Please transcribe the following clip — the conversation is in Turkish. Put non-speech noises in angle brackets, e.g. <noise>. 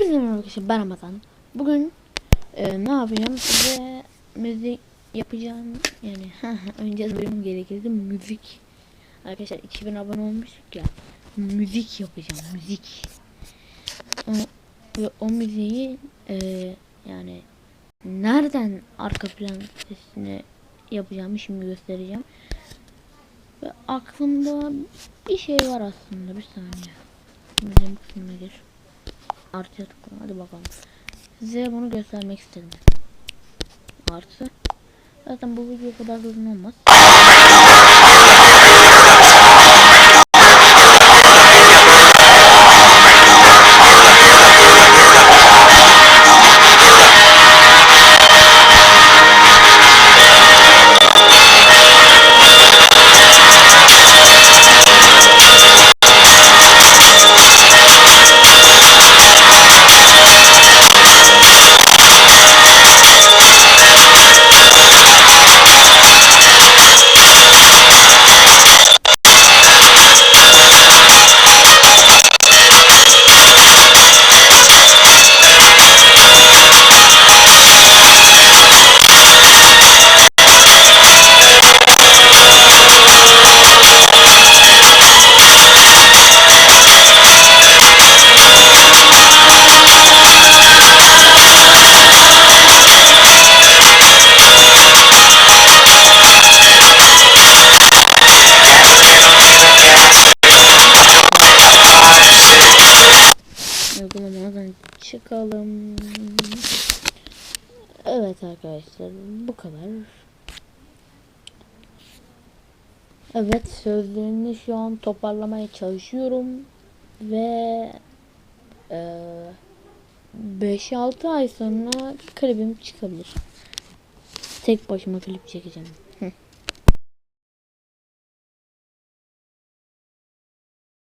Hepinize merhaba arkadaşlar ben Ramazan. Bugün e, ne yapacağım size müzik yapacağım yani <laughs> önce bölüm gerekirdi müzik. Arkadaşlar 2000 abone olmuştuk ya müzik yapacağım müzik. O, ve o müziği e, yani nereden arka plan sesini yapacağımı şimdi göstereceğim. Ve aklımda bir şey var aslında bir saniye. Müziğin kısmına gir. Artıya tıkla hadi bakalım. Size bunu göstermek istedim. Artı. Zaten bu video kadar uzun olmaz. Uygulamadan çıkalım. Evet arkadaşlar bu kadar. Evet sözlerini şu an toparlamaya çalışıyorum ve eee 5-6 ay sonra klibim çıkabilir. Tek başıma klip çekeceğim.